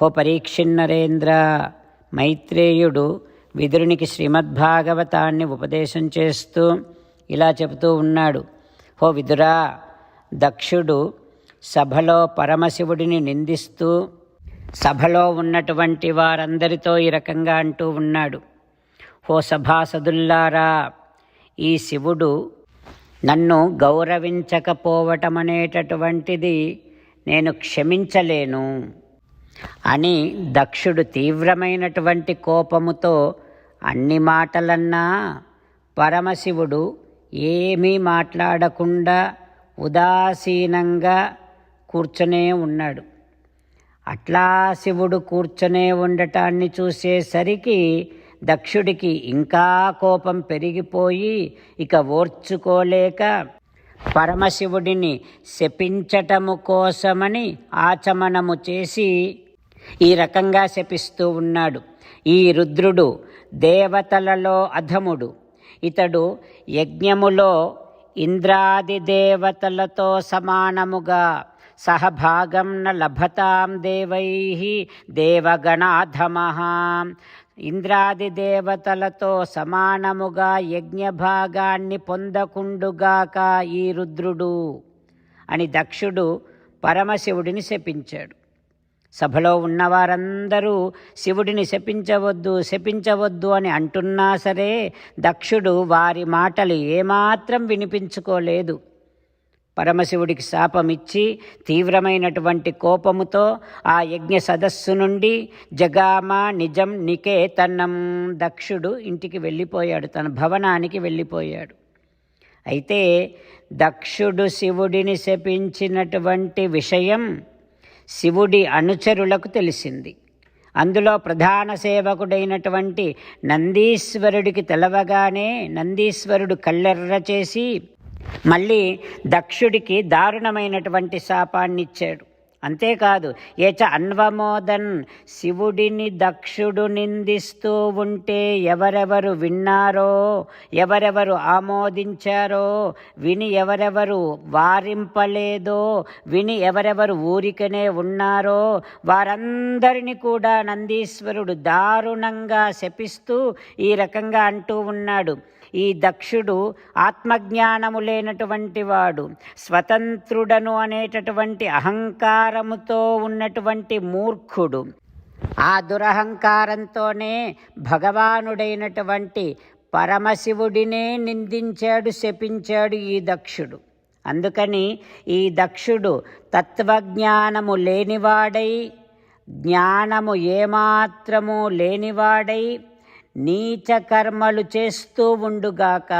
హో పరీక్షిన్నరేంద్ర మైత్రేయుడు విదురునికి శ్రీమద్భాగవతాన్ని ఉపదేశం చేస్తూ ఇలా చెబుతూ ఉన్నాడు. హో విదురా దక్షుడు సభలో పరమశివుడిని నిందిస్తూ సభలో ఉన్నటువంటి వారందరితో ఈ రకంగా అంటూ ఉన్నాడు. హో సభాసదుల్లారా ఈ శివుడు నన్ను గౌరవించకపోవటం అనేటటువంటిది నేను క్షమించలేను. అని దక్షుడు తీవ్రమైనటువంటి కోపముతో అన్ని మాటలన్నా పరమశివుడు ఏమీ మాట్లాడకుండా ఉదాసీనంగా కూర్చొనే ఉన్నాడు. అట్లా శివుడు కూర్చొనే ఉండటాన్ని చూసేసరికి దక్షుడికి ఇంకా కోపం పెరిగిపోయి ఇక ఓర్చుకోలేక పరమశివుడిని శపించటము కోసమని ఆచమనము చేసి ఈ రకంగా శపిస్తూ ఉన్నాడు. ఈ రుద్రుడు దేవతలలో అధముడు. ఇతడు యజ్ఞములో ఇంద్రాది దేవతలతో సమానముగా సహభాగం లభతాం దేవై దేవగణాధమ ఇంద్రాది దేవతలతో సమానముగా యజ్ఞభాగాన్ని పొందకుండుగాక ఈ రుద్రుడు అని దక్షుడు పరమశివుడిని శపించాడు. సభలో ఉన్నవారందరూ శివుడిని శపించవద్దు శపించవద్దు అని అంటున్నా సరే దక్షుడు వారి మాటలు ఏమాత్రం వినిపించుకోలేదు. పరమశివుడికి శాపమిచ్చి తీవ్రమైనటువంటి కోపముతో ఆ యజ్ఞ సదస్సు నుండి జగామ నిజం నికేతనం దక్షుడు ఇంటికి వెళ్ళిపోయాడు తన భవనానికి వెళ్ళిపోయాడు. అయితే దక్షుడు శివుడిని శపించినటువంటి విషయం శివుడి అనుచరులకు తెలిసింది. అందులో ప్రధాన సేవకుడైనటువంటి నందీశ్వరుడికి తెలవగానే నందీశ్వరుడు కళ్ళెర్ర చేసి మళ్ళీ దక్షుడికి దారుణమైనటువంటి శాపాన్నిచ్చాడు. అంతేకాదు ఏచ అన్వమోదన్ శివుడిని దక్షుడు నిందిస్తూ ఉంటే ఎవరెవరు విన్నారో ఎవరెవరు ఆమోదించారో విని ఎవరెవరు వారింపలేదో విని ఎవరెవరు ఊరికనే ఉన్నారో వారందరిని కూడా నందీశ్వరుడు దారుణంగా శపిస్తూ ఈ రకంగా అంటూ ఉన్నాడు. ఈ దక్షుడు ఆత్మజ్ఞానము లేనటువంటి వాడు స్వతంత్రుడను అనేటటువంటి దురహంకారముతో ఉన్నటువంటి మూర్ఖుడు. ఆ దురహంకారంతోనే భగవానుడైనటువంటి పరమశివుడినే నిందించాడు శపించాడు ఈ దక్షుడు. అందుకని ఈ దక్షుడు తత్వజ్ఞానము లేనివాడై జ్ఞానము ఏమాత్రము లేనివాడై నీచ కర్మలు చేస్తూ ఉండుగాక.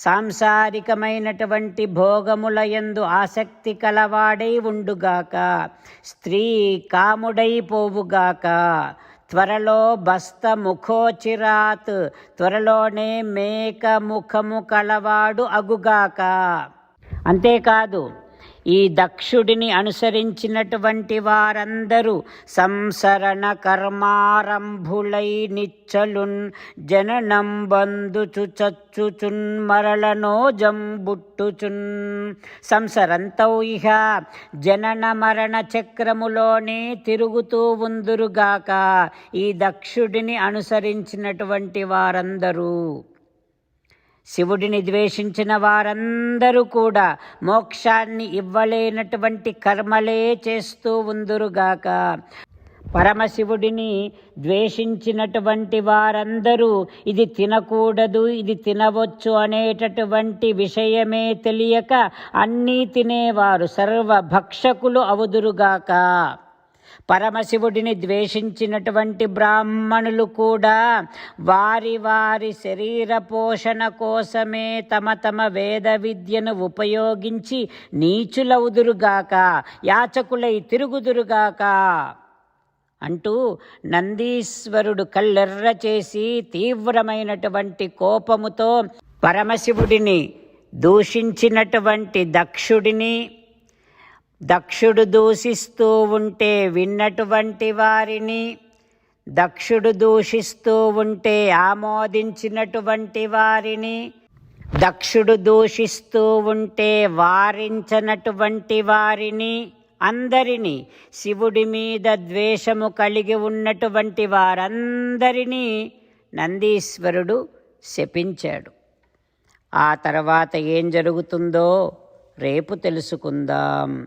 సాంసారికమైనటువంటి భోగముల యందు ఆసక్తి కలవాడై ఉండుగాక స్త్రీ కాముడై పోవుగాక త్వరలో బస్త ముఖోచిరాత్ త్వరలోనే మేక ముఖము కలవాడు అగుగాక. అంతేకాదు ఈ దక్షుడిని అనుసరించినటువంటి వారందరూ సంసరణ కర్మారంభులై నిచ్చలున్ జననం బందుచు చచ్చుచున్ మరళనో జంబుట్టుచున్ సంసరంతౌ ఇహ జనన మరణ చక్రములోనే తిరుగుతూ ఉందురుగాక ఈ దక్షుడిని అనుసరించినటువంటి వారందరూ. శివుడిని ద్వేషించిన వారందరూ కూడా మోక్షాన్ని ఇవ్వలేనటువంటి కర్మలే చేస్తూ ఉందురుగాక. పరమశివుడిని ద్వేషించినటువంటి వారందరూ ఇది తినకూడదు ఇది తినవచ్చు అనేటటువంటి విషయమే తెలియక అన్నీ తినేవారు. సర్వభక్షకులు అవుదురుగాక. పరమశివుడిని ద్వేషించినటువంటి బ్రాహ్మణులు కూడా వారి వారి శరీర పోషణ కోసమే తమ తమ వేద విద్యను ఉపయోగించి నీచులవుదురుగాక యాచకులై తిరుగుదురుగాక అంటూ నందీశ్వరుడు కళ్ళెర్ర చేసి తీవ్రమైనటువంటి కోపముతో పరమశివుడిని దూషించినటువంటి దక్షుడిని దక్షుడు దూషిస్తూ ఉంటే విన్నటువంటి వారిని దక్షుడు దూషిస్తూ ఉంటే ఆమోదించినటువంటి వారిని దక్షుడు దూషిస్తూ ఉంటే వారించనటువంటి వారిని అందరినీ శివుడి మీద ద్వేషము కలిగి ఉన్నటువంటి వారందరినీ నందీశ్వరుడు శపించాడు. ఆ తర్వాత ఏం జరుగుతుందో రేపు తెలుసుకుందాం.